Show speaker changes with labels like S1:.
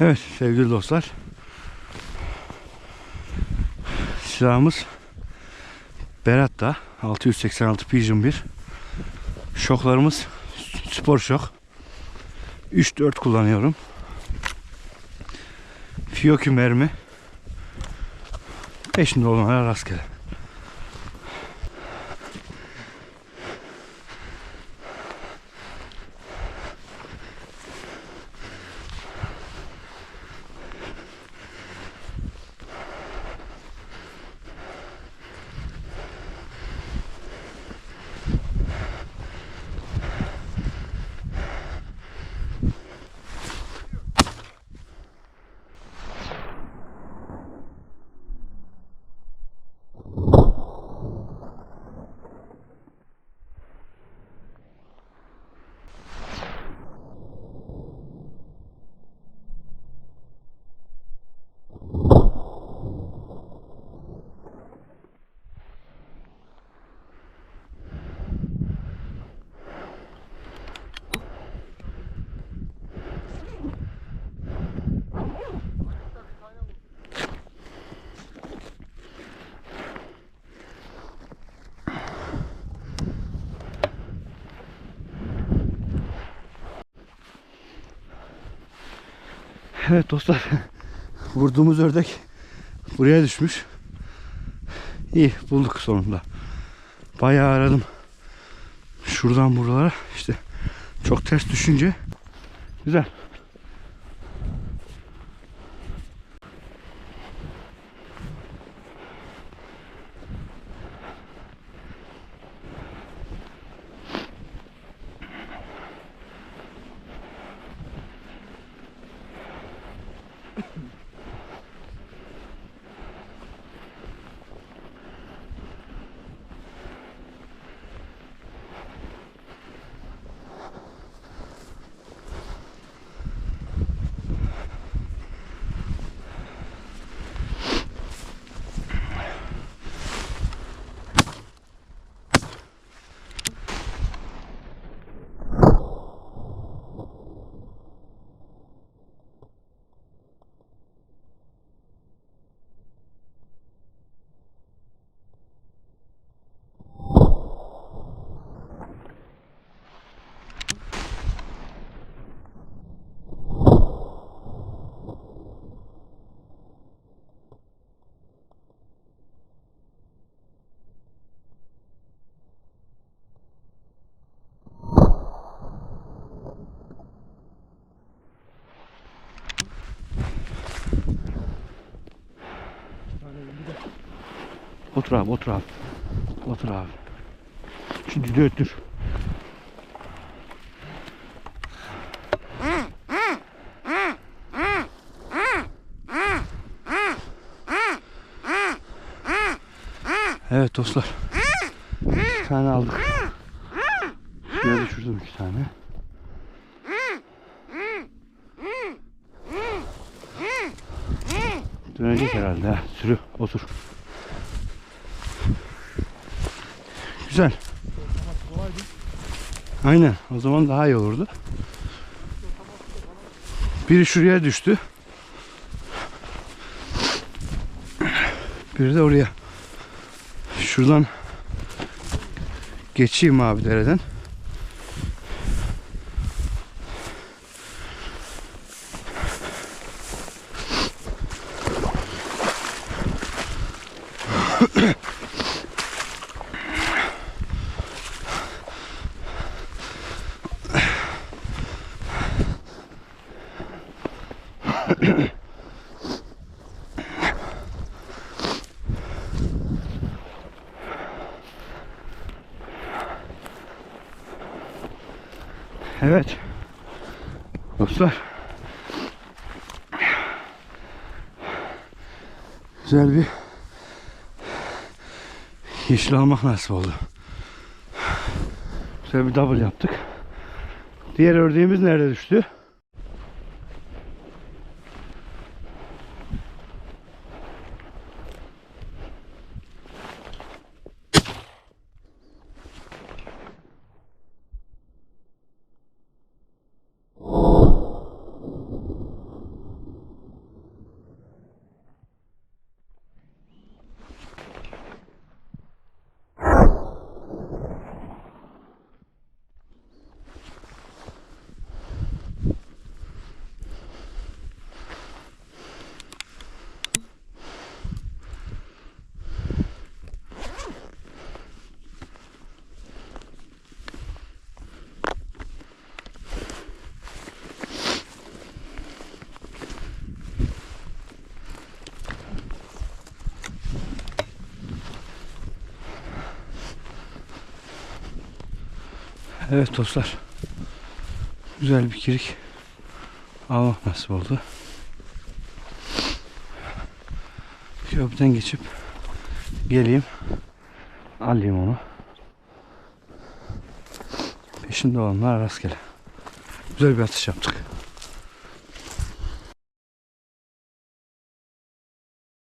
S1: Evet sevgili dostlar. Silahımız Berat'ta 686 Pigeon 1. Şoklarımız spor şok. 3-4 kullanıyorum. Fiyoki mermi. Peşinde olanlara rastgele. Evet dostlar. Vurduğumuz ördek buraya düşmüş. İyi bulduk sonunda. Bayağı aradım. Şuradan buralara işte çok ters düşünce güzel. Otur abi otur abi. Otur abi. Şimdi de öttür. Evet dostlar. Bir tane aldık. Şuraya düşürdüm iki tane. Dönecek herhalde ha. Sürü otur. Güzel. Aynen. O zaman daha iyi olurdu. Biri şuraya düştü. Biri de oraya. Şuradan geçeyim abi dereden. Evet. Dostlar. Güzel bir yeşil almak nasip oldu. Güzel bir double yaptık. Diğer ördeğimiz nerede düştü? Evet dostlar. Güzel bir kirik almak nasip oldu. Köprüden geçip geleyim. Alayım onu. Peşinde olanlar rastgele. Güzel bir atış yaptık.